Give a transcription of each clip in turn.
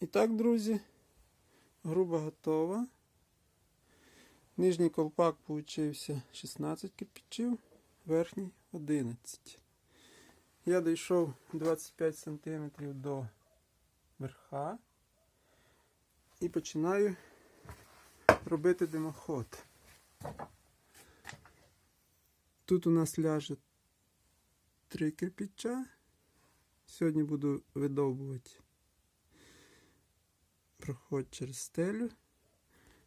І так, друзі, груба готова. Нижній колпак получився 16 кирпичів, верхній 11. Я дійшов 25 см до верха і починаю робити димоход. Тут у нас ляже три кирпича. Сьогодні буду видовбувати проход через стелю.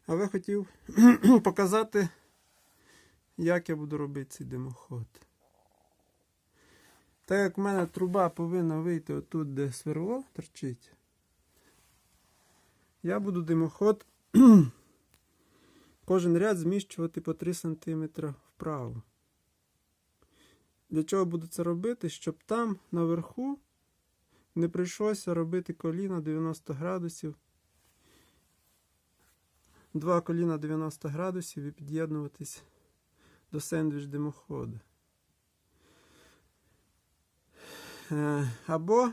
Але хотів показати, як я буду робити цей димоход. Так як в мене труба повинна вийти отут, де сверло торчить, я буду димоход кожен ряд зміщувати по 3 см вправо. Для чого буду це робити? Щоб там наверху не прийшлося робити коліна 90 градусів. Два коліна 90 градусів і під'єднуватись до сендвіч димоходу. Е, Або,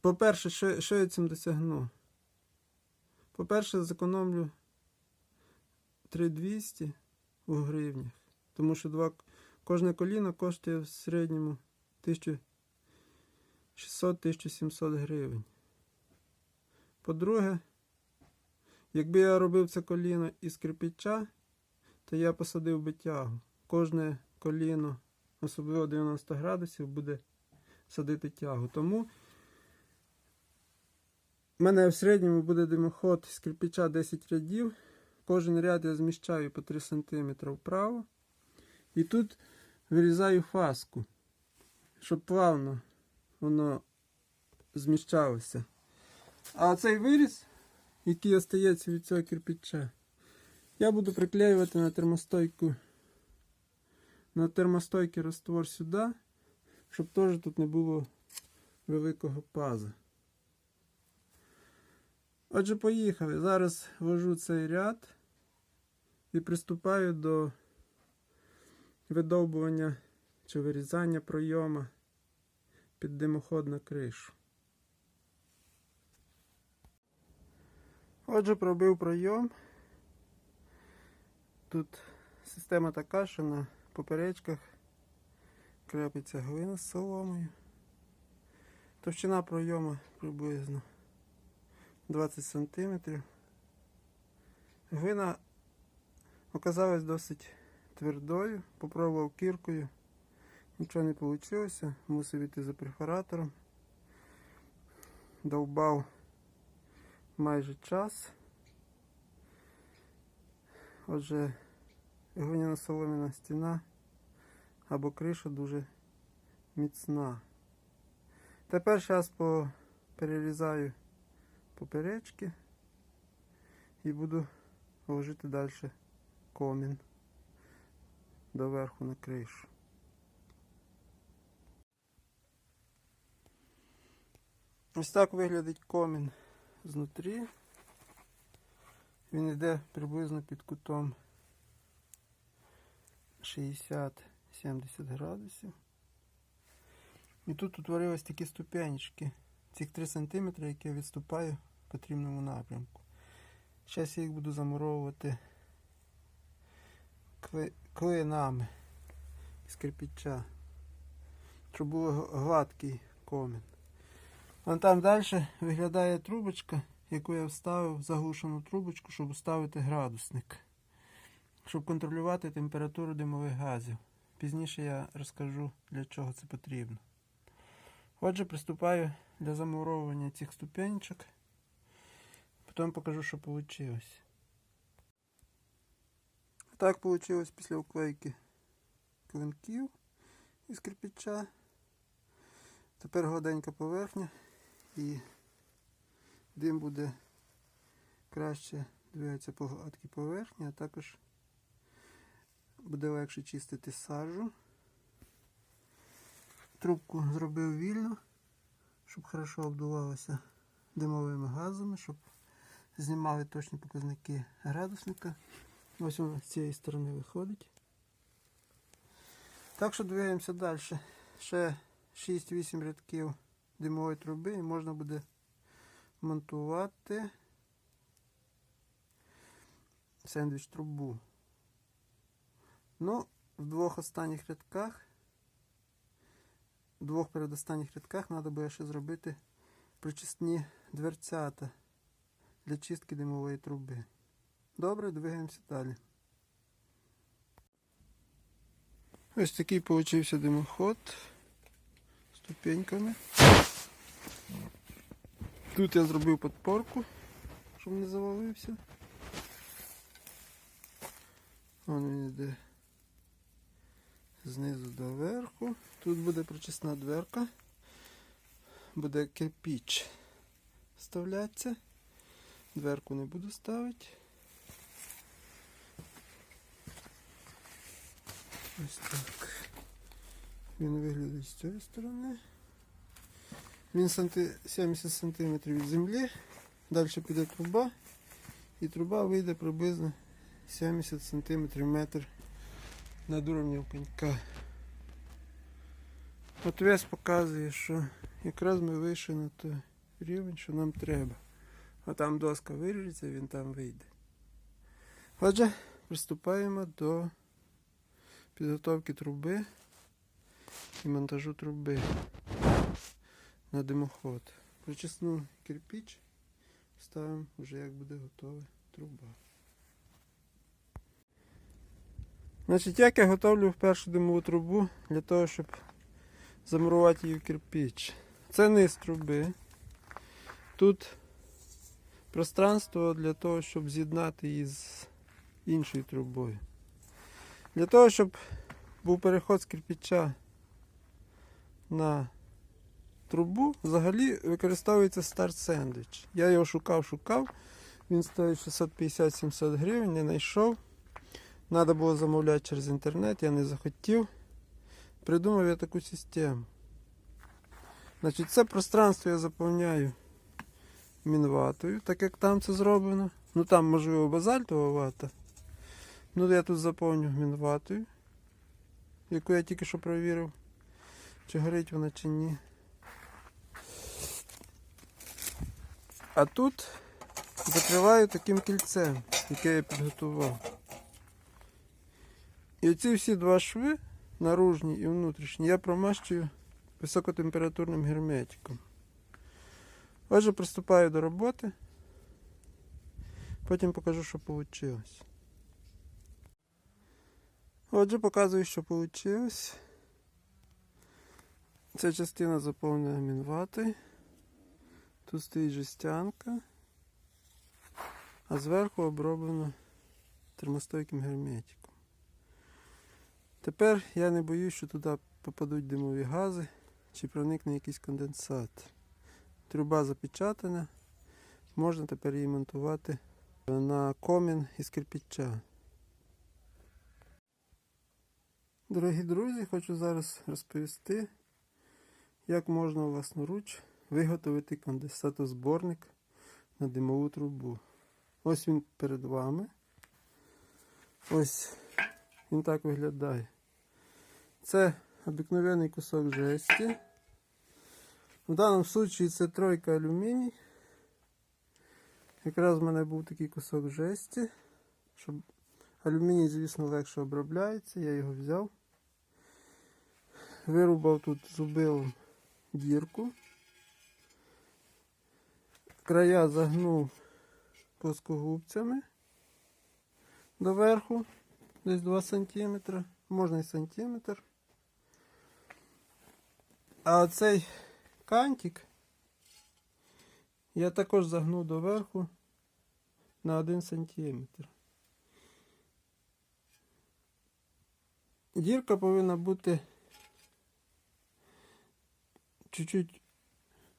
по-перше, що, що я цим досягну? По-перше, зекономлю 3200 у гривнях. Тому що два, кожне коліно коштує в середньому 1600-1700 гривень. По-друге, якби я робив це коліно із кирпича, то я посадив би тягу. Кожне коліно, особливо 90 градусів, буде садити тягу. Тому в мене в середньому буде димоход з кирпича 10 рядів. Кожен ряд я зміщаю по 3 см вправо. І тут вирізаю фаску, щоб плавно воно зміщалося. А цей виріз, який остається від цього кирпича, я буду приклеювати на термостойку. На термостойкий раствор сюди, щоб теж тут не було великого паза. Отже, поїхали. Зараз ввожу цей ряд і приступаю до видовбування чи вирізання пройома під димоход на кришу. Отже, пробив пройом. Тут система така, що на поперечках крепиться глина з соломою. Товщина пройому приблизно 20 см. Глина оказалась досить твердою, попробував кіркою, нічого не вийшло, мусив іти за перфоратором. Довбав майже час. Отже, глиняна солом'яна стіна або криша дуже міцна. Тепер зараз перерізаю поперечки і буду вложити далі комін доверху на кришу. Ось так виглядить комін знутрі. Він йде приблизно під кутом 60-70 градусів. І тут утворились такі ступенечки. Цих 3 см, які я відступаю в потрібному напрямку. Зараз я їх буду замуровувати клеєнами з кирпича, щоб був гладкий комін. Вон там далі виглядає трубочка, яку я вставив заглушену трубочку, щоб вставити градусник, щоб контролювати температуру димових газів. Пізніше я розкажу, для чого це потрібно. Отже, приступаю для замуровування цих ступенечок. Потім покажу, що вийшло. Так вийшло після вклейки клинків із кирпича. Тепер гладенька поверхня і дим буде краще двигатися по гладкій поверхні, а також буде легше чистити сажу. Трубку зробив вільно, щоб хорошо обдувалося димовими газами, щоб знімали точні показники градусника. Ось воно з цієї сторони виходить. Так що двигаємося далі. Ще 6-8 рядків димової труби і можна буде монтувати сендвіч трубу. Ну, в двох останніх рядках, в двох передостанніх рядках треба буде ще зробити причисні дверцята для чистки димової труби. Добре, двигаємося далі. Ось такий получився димоход ступеньками. Тут я зробив подпорку, щоб не завалився. Вон він йде знизу до верху. Тут буде прочисна дверка. Буде кирпіч вставлятися. Дверку не буду ставити. Ось так. Він виглядає з цієї сторони. Він 70 см від землі. Далі піде труба. І труба вийде приблизно 70 см метр над уровнем конька. От вес показує, що якраз ми вийшли на той рівень, що нам треба. А там доска виріжеться, він там вийде. Отже, приступаємо до підготовки труби і монтажу труби на димоход. Причесну кирпіч, ставимо вже як буде готова труба. Значить, як я готовлю першу димову трубу для того, щоб замурувати її в кирпіч. Це низ труби. Тут пространство для того, щоб з'єднати її з іншою трубою. Для того, щоб був переход з кирпича на трубу, взагалі використовується старт сендвіч. Я його шукав, шукав. Він стоїть 650-700 гривень, не знайшов. Треба було замовляти через інтернет, я не захотів. Придумав я таку систему. Значить, це пространство я заповняю мінватою, так як там це зроблено. Ну там, можливо, базальтова вата. Ну я тут заповню мінватою, яку я тільки що провірив, чи горить вона чи ні. А тут закриваю таким кільцем, яке я підготував. І оці всі два шви, наружні і внутрішні, я промащую високотемпературним герметиком. Отже, приступаю до роботи. Потім покажу, що вийшло. Отже, показую, що вийшло. Ця частина заповнена мінватою. Тут стоїть жестянка, а зверху оброблено термостойким герметиком. Тепер я не боюсь, що туди попадуть димові гази чи проникне якийсь конденсат. Труба запечатана, можна тепер її монтувати на комін із кирпича. Дорогі друзі, хочу зараз розповісти, як можна власноруч виготовити конденсатозборник на димову трубу. Ось він перед вами. Ось він так виглядає. Це обикновений кусок жесті. В даному випадку це тройка алюміній. Якраз в мене був такий кусок жесті. Щоб алюміній, звісно, легше обробляється, я його взяв. Вирубав тут зубилом дірку. Края загнув плоскогубцями доверху, десь 2 см, можна і сантиметр. А цей кантик я також загнув доверху на 1 см. Дірка повинна бути чуть-чуть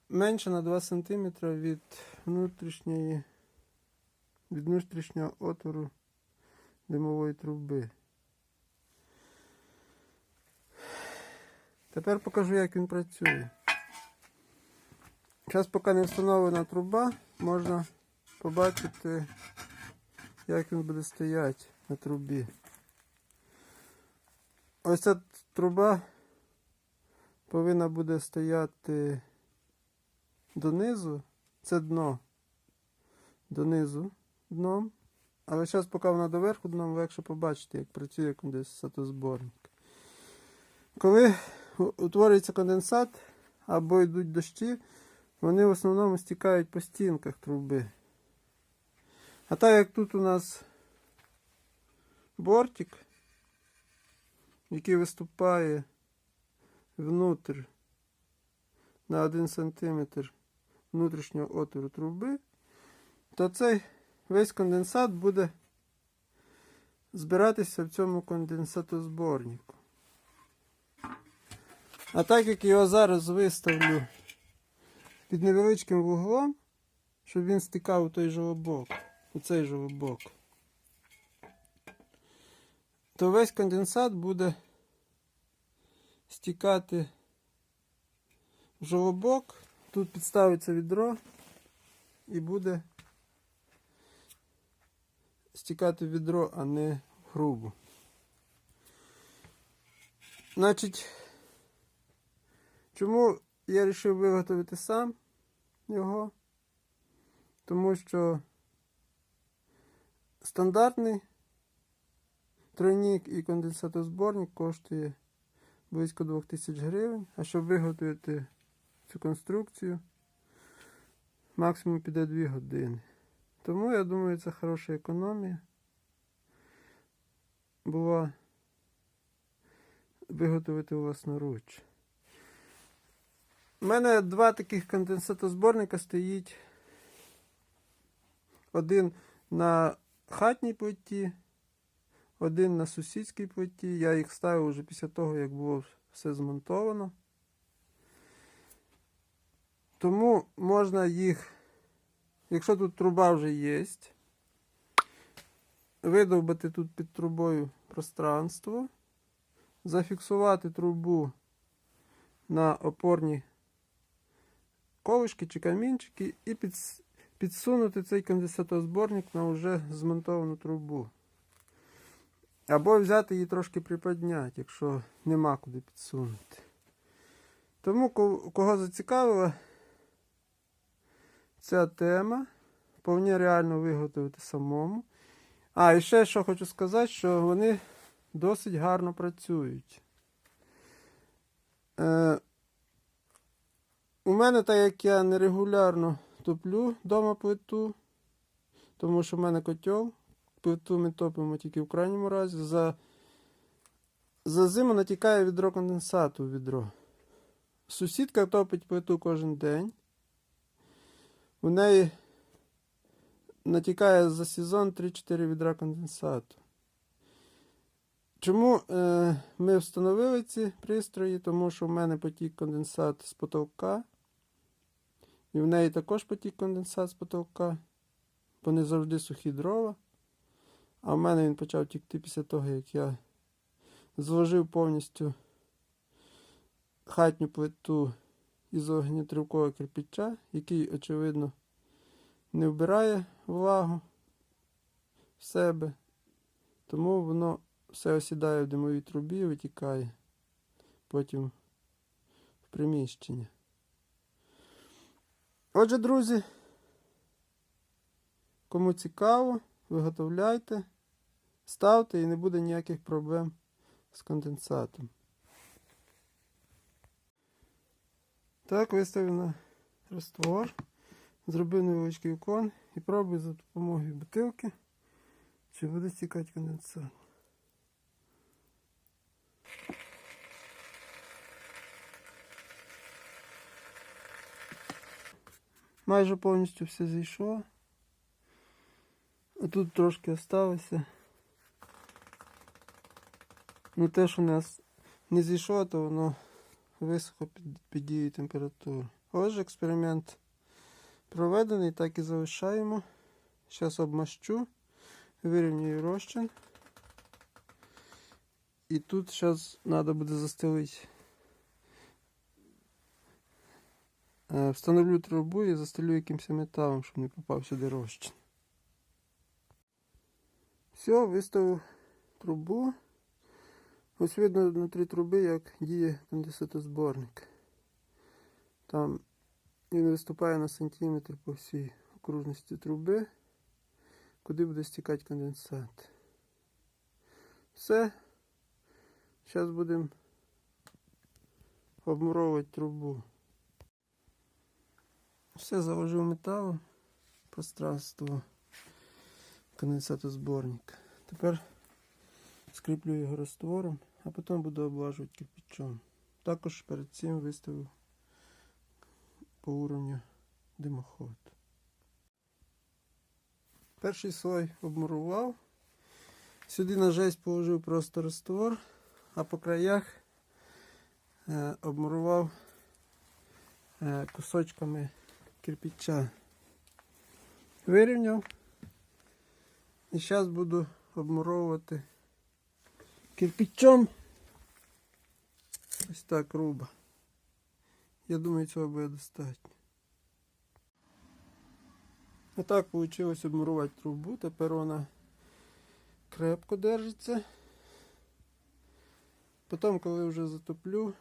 менше на 2 см від внутрішньої від внутрішнього отвору димової труби. Тепер покажу, як він працює. Зараз, поки не встановлена труба, можна побачити, як він буде стояти на трубі. Ось ця труба повинна буде стояти донизу, це дно. Донизу дном. Але зараз, поки вона доверху дном, легше побачити, як працює конденсатозборник. Коли утворюється конденсат або йдуть дощі, вони в основному стікають по стінках труби. А так як тут у нас бортик, який виступає внутрь на 1 см внутрішнього отвору труби, то цей весь конденсат буде збиратися в цьому конденсатозборнику. А так як його зараз виставлю під невеличким вуглом, щоб він стикав у той жолобок, у цей жолобок, то весь конденсат буде стікати в жолобок. Тут підставиться відро і буде стікати в відро, а не в грубу. Значить, чому я вирішив виготовити сам його? Тому що стандартний тройник і конденсатозборник коштує близько 2000 гривень, а щоб виготовити цю конструкцію, максимум піде 2 години. Тому я думаю, це хороша економія. Була виготовити власноруч. У мене два таких конденсатозборника стоїть. Один на хатній плиті, один на сусідській плиті. Я їх ставив вже після того, як було все змонтовано. Тому можна їх, якщо тут труба вже є, видовбати тут під трубою пространство, зафіксувати трубу на опорні колишки чи камінчики і підсунути цей конденсатозборник на вже змонтовану трубу. Або взяти її трошки приподняти, якщо нема куди підсунути. Тому, кого зацікавила ця тема, вполне реально виготовити самому. А, і ще що хочу сказати, що вони досить гарно працюють. Е, у мене, так як я нерегулярно топлю вдома плиту, тому що в мене котел, плиту ми топимо тільки в крайньому разі. За, за зиму натікає відро конденсату в відро. Сусідка топить плиту кожен день. У неї натікає за сезон 3-4 відра конденсату. Чому е, ми встановили ці пристрої? Тому що в мене потік конденсат з потолка. І в неї також потік конденсат з потолка. Бо не завжди сухі дрова. А в мене він почав тікти після того, як я зложив повністю хатню плиту із огнетривкого кирпича, який, очевидно, не вбирає влагу в себе. Тому воно все осідає в димовій трубі і витікає потім в приміщення. Отже, друзі, кому цікаво, виготовляйте, ставте і не буде ніяких проблем з конденсатом. Так, виставив на раствор, зробив невеличкий уклон і пробую за допомогою бутилки, чи буде стікати конденсат. Майже повністю все зійшло. А тут трошки осталося. Ну те, що у нас не зійшло, то воно висохо під, під дією температури. Отже, експеримент проведений, так і залишаємо. Зараз обмащу, вирівнюю розчин. І тут зараз треба буде застелити. Е, Встановлю трубу і застелю якимось металом, щоб не попав сюди розчин. Все, виставив трубу. Ось видно внутрі труби, як діє конденсатозборник. Там Він виступає на сантиметр по всій окружності труби, куди буде стікати конденсат. Все. Зараз будемо обмуровувати трубу. Все заложив металом пространство конденсатозборника. Тепер скріплю його розтвором, а потім буду облажувати кирпичом. Також перед цим виставив по уровню димоход. Перший слой обмурував. Сюди на жесть положив просто раствор, а по краях е, обмурував е, кусочками кирпича. Вирівняв. І зараз буду обмуровувати кирпичом. Ось так грубо. Я думаю, цього буде достатньо. Отак вийшло обмурувати трубу. Тепер вона крепко держиться. Потім, коли вже затоплю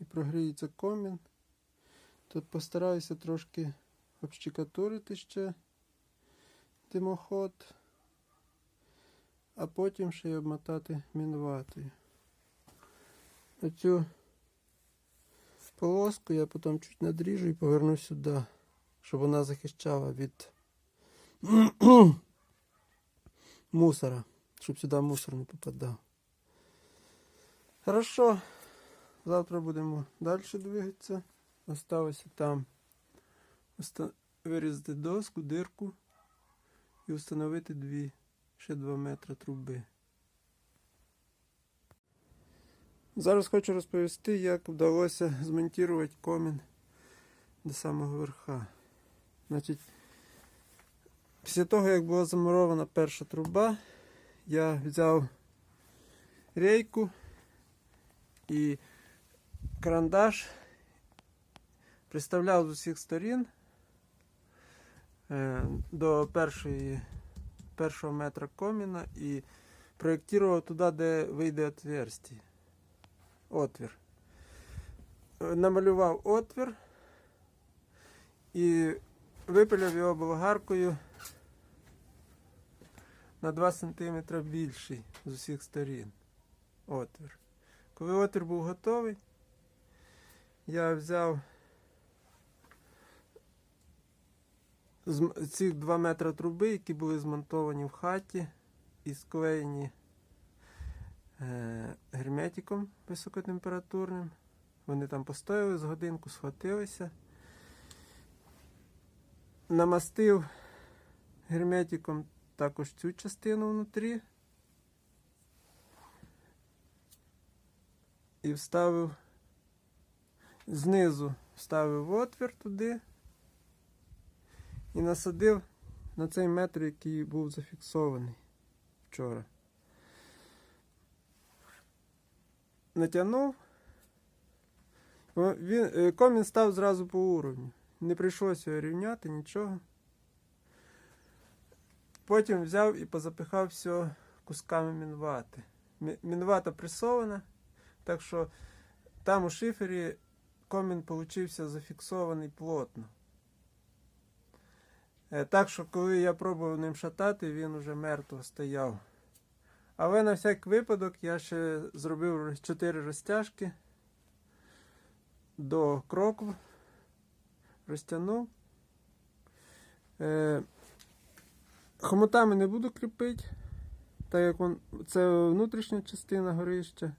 і прогріється комін, то постараюся трошки общикатурити ще димоход, а потім ще й обмотати мінватою. Оцю полоску я потім чуть надріжу і поверну сюди, щоб вона захищала від мусора, щоб сюди мусор не попадав. Хорошо. Завтра будемо далі двигатися. Осталося там вирізати доску, дирку і встановити дві, ще 2 метри труби. Зараз хочу розповісти, як вдалося змонтувати комін до самого верха. Значить, після того, як була замурована перша труба, я взяв рейку і карандаш, приставляв з усіх сторін е, до першої, першого метра коміна і проєктував туди, де вийде отверстие отвір. Е, Намалював отвір і випиляв його болгаркою на 2 см більший з усіх сторін. Отвір. Коли отвір був готовий, я взяв ці 2 метри труби, які були змонтовані в хаті і склеєні е, герметиком високотемпературним. Вони там постояли з годинку, схватилися. Намастив герметиком також цю частину внутрі. І вставив знизу вставив отвір туди і насадив на цей метр, який був зафіксований вчора. натягнув. Він, е, комін став зразу по уровню. Не прийшлося його рівняти, нічого. Потім взяв і позапихав все кусками мінвати. Мінвата пресована, так що там у шифері комін получився зафіксований плотно. Е, Так що, коли я пробував ним шатати, він уже мертво стояв. Але на всяк випадок я ще зробив 4 розтяжки до крокв, розтягнув. Е, хомутами не буду кріпити, так як он, це внутрішня частина горища.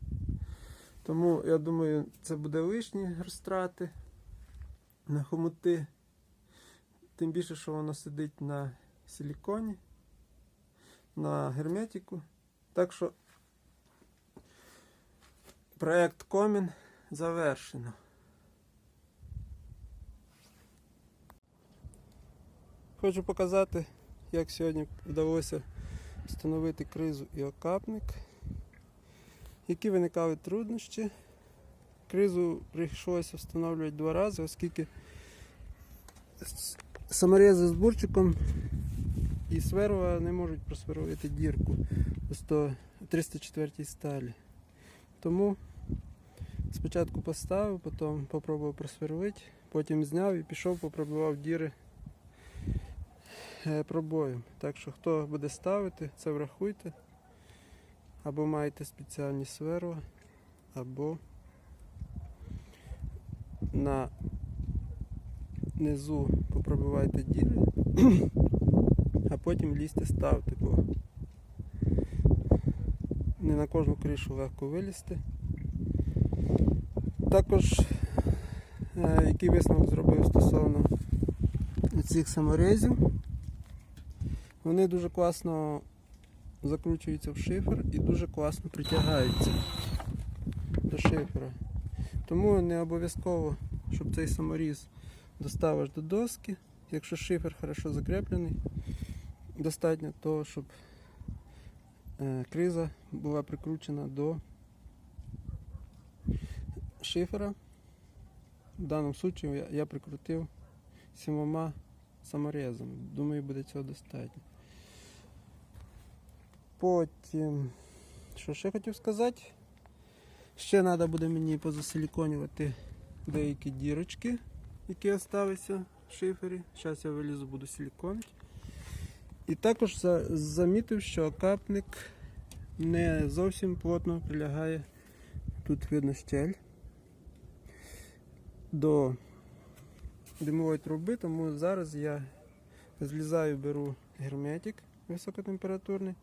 Тому я думаю, це буде лишні розтрати на хомути. Тим більше, що воно сидить на силіконі, на герметику. Так що проект Комін завершено. Хочу показати, як сьогодні вдалося встановити кризу і окапник, які виникали труднощі. Кризу прийшлося встановлювати два рази, оскільки саморези з бурчиком і сверла не можуть просверлити дірку у 100 304 сталі. Тому Спочатку поставив, потім попробував просверлити, потім зняв і пішов, попробував діри е, пробоєм. Так що хто буде ставити, це врахуйте. Або маєте спеціальні сверла, або на низу попробивайте діри, а потім лізьте ставте, бо не на кожну кришу легко вилізти. Також, е, який висновок зробив стосовно цих саморезів, вони дуже класно закручуються в шифер і дуже класно притягаються до шифера. Тому не обов'язково, щоб цей саморіз достав аж до доски. Якщо шифер хорошо закреплений, достатньо того, щоб е, криза була прикручена до шифера. В даному я, я прикрутив сімома саморезами. Думаю, буде цього достатньо. Потім, що ще хотів сказати? Ще треба буде мені позасиліконювати деякі дірочки, які залишилися в шифері. Зараз я вилізу, буду силіконити. І також замітив, що капник не зовсім плотно прилягає. Тут видно щель до димової труби, тому зараз я злізаю, беру герметик високотемпературний,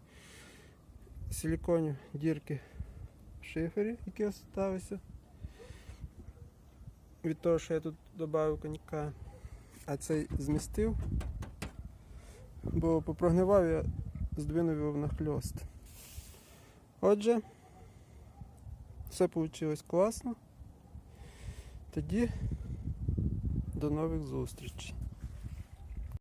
силіконю дірки в шифері, які залишилися. Від того, що я тут додав коньяка, а цей змістив, бо попрогнивав я здвинув його нахльост. Отже, все вийшло класно. Тоді до нових зустрічей.